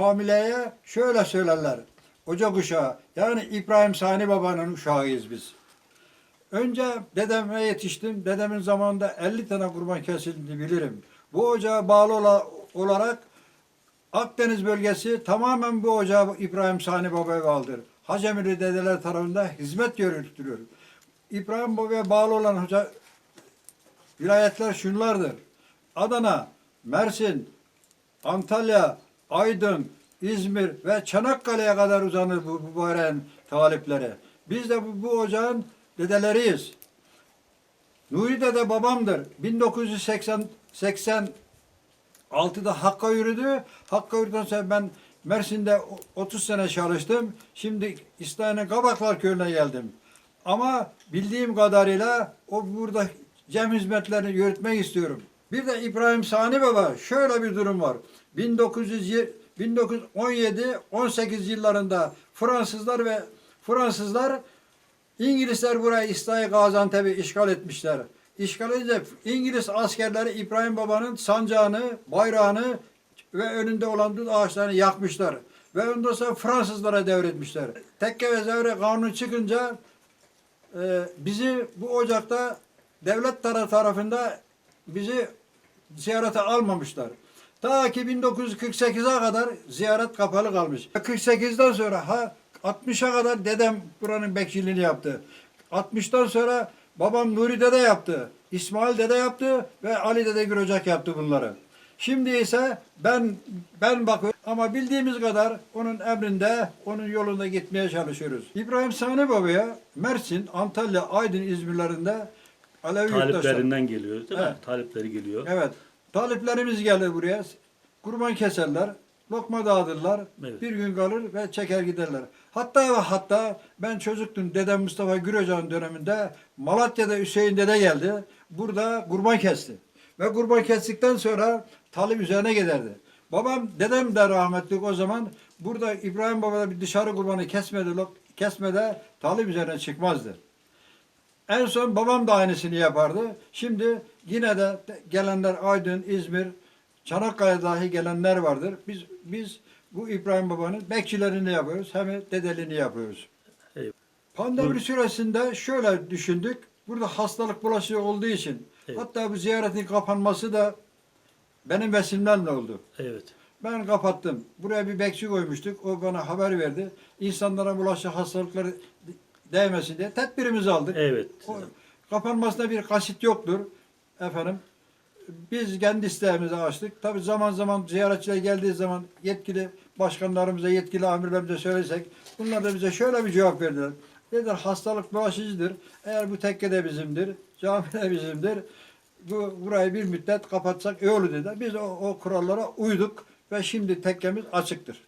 Famileye şöyle söylerler. Ocak uşağı. Yani İbrahim Sani Baba'nın uşağıyız biz. Önce dedeme yetiştim. Dedemin zamanında 50 tane kurban kesildi bilirim. Bu ocağa bağlı ola- olarak Akdeniz bölgesi tamamen bu ocağa İbrahim Sani Baba'ya bağlıdır. Hacemili dedeler tarafından hizmet yürütülüyor. İbrahim Baba'ya bağlı olan hoca vilayetler şunlardır. Adana, Mersin, Antalya, Aydın, İzmir ve Çanakkale'ye kadar uzanır bu, bu talipleri. Biz de bu, bu ocağın dedeleriyiz. Nuri dede babamdır. 1980 86'da Hakk'a yürüdü. Hakk'a yürüdükten sonra ben Mersin'de o- 30 sene çalıştım. Şimdi İstanbul'un Kabaklar Köyü'ne geldim. Ama bildiğim kadarıyla o burada cem hizmetlerini yürütmek istiyorum. Bir de İbrahim Sani Baba şöyle bir durum var. 1900 1917-18 yıllarında Fransızlar ve Fransızlar İngilizler burayı İslahi Gaziantep'i işgal etmişler. İşgal edince İngiliz askerleri İbrahim Baba'nın sancağını, bayrağını ve önünde olan dut ağaçlarını yakmışlar. Ve ondan sonra Fransızlara devretmişler. Tekke ve Zevre kanunu çıkınca e, bizi bu ocakta devlet tara- tarafında bizi ziyarete almamışlar. Ta ki 1948'e kadar ziyaret kapalı kalmış. 48'den sonra ha 60'a kadar dedem buranın bekçiliğini yaptı. 60'tan sonra babam Nuri dede yaptı. İsmail dede yaptı ve Ali dede Gürocak yaptı bunları. Şimdi ise ben ben bakıyorum ama bildiğimiz kadar onun emrinde, onun yolunda gitmeye çalışıyoruz. İbrahim Sani Baba'ya Mersin, Antalya, Aydın, İzmirlerinde Alevi yurttaşlar. Taliplerinden geliyor değil mi? Evet. Talipleri geliyor. Evet. Taliplerimiz gelir buraya. Kurban keserler. Lokma dağıtırlar. Evet. Bir gün kalır ve çeker giderler. Hatta ve hatta ben çocuktum. Dedem Mustafa Güroca'nın döneminde Malatya'da Hüseyin Dede geldi. Burada kurban kesti. Ve kurban kestikten sonra talip üzerine giderdi. Babam, dedem de rahmetli o zaman burada İbrahim Baba'da bir dışarı kurbanı kesmedi, kesmede talip üzerine çıkmazdı. En son babam da aynısını yapardı. Şimdi yine de gelenler Aydın, İzmir, Çanakkale dahi gelenler vardır. Biz biz bu İbrahim Baba'nın bekçilerini yapıyoruz hem de dedeliğini yapıyoruz. Pandemi süresinde şöyle düşündük. Burada hastalık bulaşıcı olduğu için Evet. hatta bu ziyaretin kapanması da benim vesilemle oldu. Evet. Ben kapattım. Buraya bir bekçi koymuştuk. O bana haber verdi. İnsanlara bulaşıcı hastalıkları değmesin diye tedbirimizi aldık. Evet. O kapanmasına bir kasıt yoktur efendim. Biz kendi isteğimizi açtık. Tabi zaman zaman ziyaretçiler geldiği zaman yetkili başkanlarımıza, yetkili amirlerimize söylesek bunlar da bize şöyle bir cevap verdiler. Dediler hastalık bulaşıcıdır. Eğer bu tekke de bizimdir, cami de bizimdir. Bu burayı bir müddet kapatsak iyi olur dediler. Biz o, o kurallara uyduk ve şimdi tekkemiz açıktır.